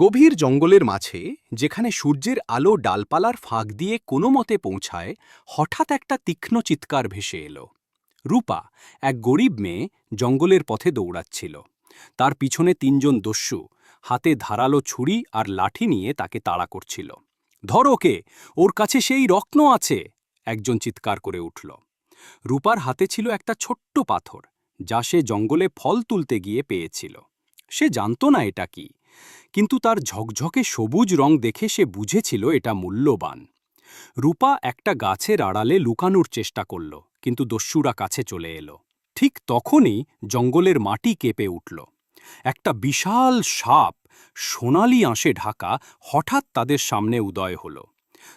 গভীর জঙ্গলের মাঝে, যেখানে সূর্যের আলো ডালপালার ফাঁক দিয়ে কোনো মতে পৌঁছায়, হঠাৎ একটা তীক্ষ্ণ চিৎকার ভেসে এলো। রূপা, এক গরিব মেয়ে, জঙ্গলের পথে দৌড়াচ্ছিল। তার পিছনে তিনজন দস্যু, হাতে ধারালো ছুরি আর লাঠি নিয়ে তাকে তাড়া করছিল। ধর ওকে, ওর কাছে সেই রত্ন আছে! একজন চিৎকার করে উঠল। রূপার হাতে ছিল একটা ছোট্ট পাথর, যা সে জঙ্গলে ফল তুলতে গিয়ে পেয়েছিল। সে জানত না এটা কি। কিন্তু তার ঝকঝকে সবুজ রং দেখে সে বুঝেছিল এটা মূল্যবান। রূপা একটা গাছের আড়ালে লুকানোর চেষ্টা করল, কিন্তু দস্যুরা কাছে চলে এলো। ঠিক তখনই জঙ্গলের মাটি কেঁপে উঠল। একটা বিশাল সাপ, সোনালি আঁশে ঢাকা, হঠাৎ তাদের সামনে উদয় হল।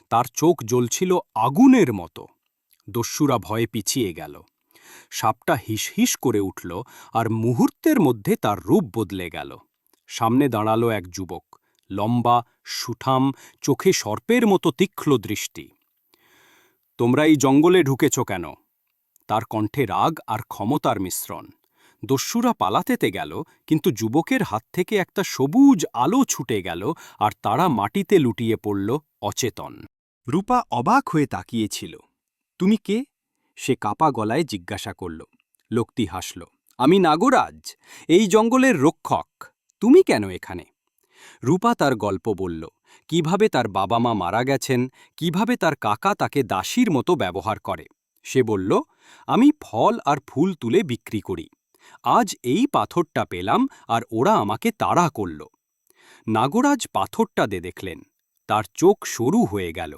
তার চোখ জ্বলছিল আগুনের মতো। দস্যুরা ভয়ে পিছিয়ে গেল। সাপটা হিস করে উঠল আর মুহূর্তের মধ্যে তার রূপ বদলে গেল। সামনে দাঁড়াল এক যুবক। লম্বা, সুঠাম, চোখে সর্পের মতো তীক্ষ্ণ দৃষ্টি। তোমরা এই জঙ্গলে ঢুকেছ কেন? তার কণ্ঠে রাগ আর ক্ষমতার মিশ্রণ। দস্যুরা পালাতেতে গেল, কিন্তু যুবকের হাত থেকে একটা সবুজ আলো ছুটে গেল আর তারা মাটিতে লুটিয়ে পড়ল অচেতন। রূপা অবাক হয়ে তাকিয়েছিল। তুমি কে? সে কাপা গলায় জিজ্ঞাসা করল। লোকটি হাসল। আমি নাগরাজ, এই জঙ্গলের রক্ষক। তুমি কেন এখানে? রূপা তার গল্প বলল, কীভাবে তার বাবা মা মারা গেছেন, কীভাবে তার কাকা তাকে দাসীর মতো ব্যবহার করে। সে বলল, আমি ফল আর ফুল তুলে বিক্রি করি। আজ এই পাথরটা পেলাম আর ওরা আমাকে তাড়া করল। নাগরাজ পাথরটা দে দেখলেন। তার চোখ সরু হয়ে গেল।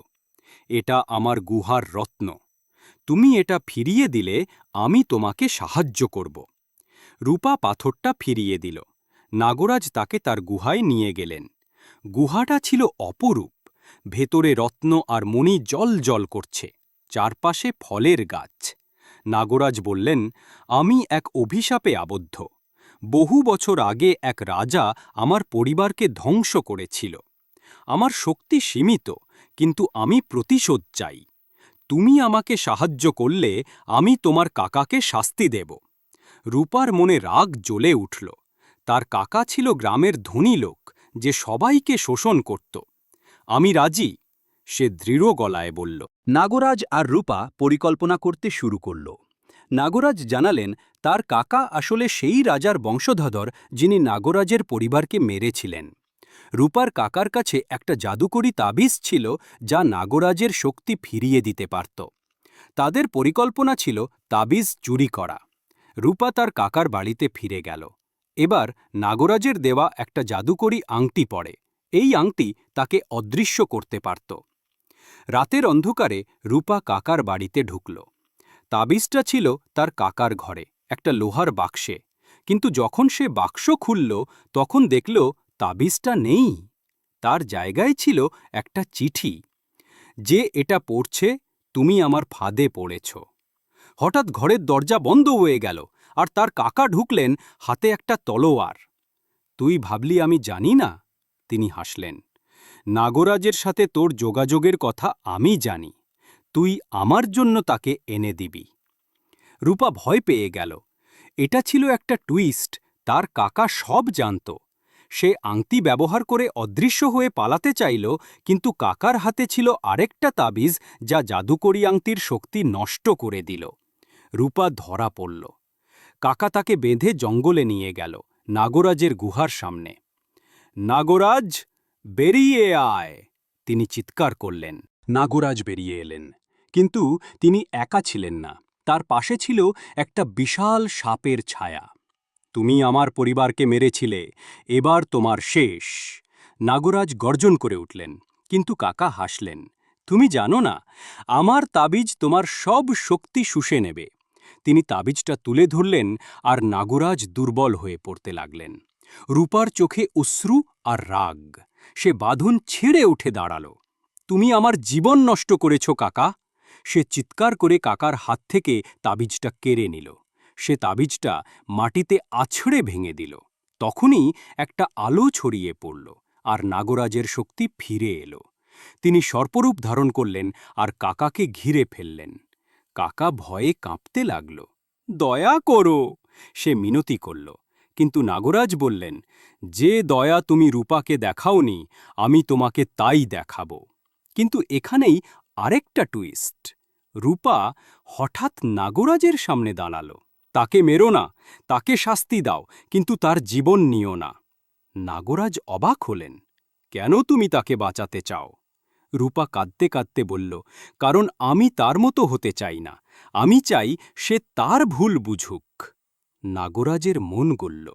এটা আমার গুহার রত্ন। তুমি এটা ফিরিয়ে দিলে আমি তোমাকে সাহায্য করব। রূপা পাথরটা ফিরিয়ে দিল। নাগরাজ তাকে তার গুহায় নিয়ে গেলেন। গুহাটা ছিল অপরূপ। ভেতরে রত্ন আর মণি জল জল করছে, চারপাশে ফলের গাছ। নাগরাজ বললেন, আমি এক অভিশাপে আবদ্ধ। বহু বছর আগে এক রাজা আমার পরিবারকে ধ্বংস করেছিল। আমার শক্তি সীমিত, কিন্তু আমি প্রতিশোধ চাই। তুমি আমাকে সাহায্য করলে আমি তোমার কাকাকে শাস্তি দেব। রূপার মনে রাগ জ্বলে উঠল। তার কাকা ছিল গ্রামের ধনী লোক যে সবাইকে শোষণ করত। আমি রাজি, সে দৃঢ় গলায় বলল। নাগরাজ আর রূপা পরিকল্পনা করতে শুরু করল। নাগরাজ জানালেন, তার কাকা আসলে সেই রাজার বংশধর যিনি নাগরাজের পরিবারকে মেরেছিলেন। রূপার কাকার কাছে একটা জাদুকরি তাবিজ ছিল যা নাগরাজের শক্তি ফিরিয়ে দিতে পারত। তাদের পরিকল্পনা ছিল তাবিজ চুরি করা। রূপা তার কাকার বাড়িতে ফিরে গেল। এবার নাগরাজের দেওয়া একটা জাদুকরি আংটি পড়ে। এই আংটি তাকে অদৃশ্য করতে পারত। রাতের অন্ধকারে রূপা কাকার বাড়িতে ঢুকল। তাবিজটা ছিল তার কাকার ঘরে, একটা লোহার বাক্সে। কিন্তু যখন সে বাক্স খুলল, তখন দেখল তাবিজটা নেই। তার জায়গায় ছিল একটা চিঠি। যে এটা পড়ছে, তুমি আমার ফাঁদে পড়েছ। হঠাৎ ঘরের দরজা বন্ধ হয়ে গেল। আর তার কাকা ঢুকলেন হাতে একটা তলোয়ার। তুই ভাবলি আমি জানি না? তিনি হাসলেন। নাগরাজের সাথে তোর যোগাযোগের কথা আমি জানি। তুই আমার জন্য তাকে এনে দিবি। রূপা ভয় পেয়ে গেল। এটা ছিল একটা টুইস্ট, তার কাকা সব জানত। সে আংটি ব্যবহার করে অদৃশ্য হয়ে পালাতে চাইল, কিন্তু কাকার হাতে ছিল আরেকটা তাবিজ যা জাদুকরি আংটির শক্তি নষ্ট করে দিল। রূপা ধরা পড়ল। কাকা তাকে বেঁধে জঙ্গলে নিয়ে গেল, নাগরাজের গুহার সামনে। নাগরাজ, বেরিয়ে আয়! তিনি চিৎকার করলেন। নাগরাজ বেরিয়ে এলেন। কিন্তু তিনি একা ছিলেন না, তার পাশে ছিল একটা বিশাল সাপের ছায়া। তুমি আমার পরিবারকে মেরেছিলে, এবার তোমার শেষ। নাগরাজ গর্জন করে উঠলেন, কিন্তু কাকা হাসলেন। তুমি জানো না, আমার তাবিজ তোমার সব শক্তি শুষে নেবে। তিনি তাবিজটা তুলে ধরলেন আর নাগরাজ দুর্বল হয়ে পড়তে লাগলেন। রূপার চোখে অশ্রু আর রাগ। সে বাঁধন ছেড়ে উঠে দাঁড়াল। তুমি আমার জীবন নষ্ট করেছ, কাকা। সে চিৎকার করে কাকার হাত থেকে তাবিজটা কেড়ে নিল। সে তাবিজটা মাটিতে আছড়ে ভেঙে দিল। তখনই একটা আলো ছড়িয়ে পড়ল আর নাগরাজের শক্তি ফিরে এলো। তিনি সর্পরূপ ধারণ করলেন আর কাকাকে ঘিরে ফেললেন। কাকা ভয়ে কাঁপতে লাগল। দয়া করো, সে মিনতি করল। কিন্তু নাগরাজ বললেন, যে দয়া তুমি রূপাকে দেখাওনি, আমি তোমাকে তাই দেখাব। কিন্তু এখানেই আরেকটা টুইস্ট। রূপা হঠাৎ নাগরাজের সামনে দাঁড়াল। তাকে মেরো না, তাকে শাস্তি দাও, কিন্তু তার জীবন নিও না। নাগরাজ অবাক হলেন। কেন তুমি তাকে বাঁচাতে চাও? রূপা কাঁদতে কাঁদতে বলল, কারণ আমি তার মতো হতে চাই না। আমি চাই সে তার ভুল বুঝুক। নাগরাজের মন গলল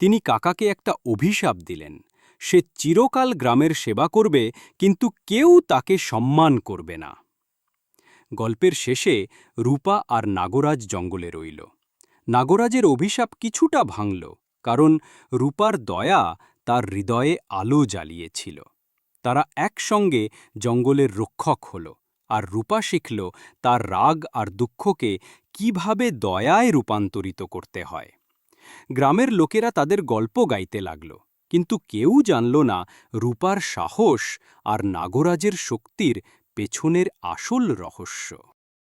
তিনি কাকাকে একটা অভিশাপ দিলেন। সে চিরকাল গ্রামের সেবা করবে, কিন্তু কেউ তাকে সম্মান করবে না। গল্পের শেষে রূপা আর নাগরাজ জঙ্গলে রইল। নাগরাজের অভিশাপ কিছুটা ভাঙল, কারণ রূপার দয়া তার হৃদয়ে আলো জ্বালিয়েছিল। তারা একসঙ্গে জঙ্গলের রক্ষক হল আর রূপা শিখল তার রাগ আর দুঃখকে কীভাবে দয়ায় রূপান্তরিত করতে হয়। গ্রামের লোকেরা তাদের গল্প গাইতে লাগল, কিন্তু কেউ জানল না রূপার সাহস আর নাগরাজের শক্তির পেছনের আসল রহস্য।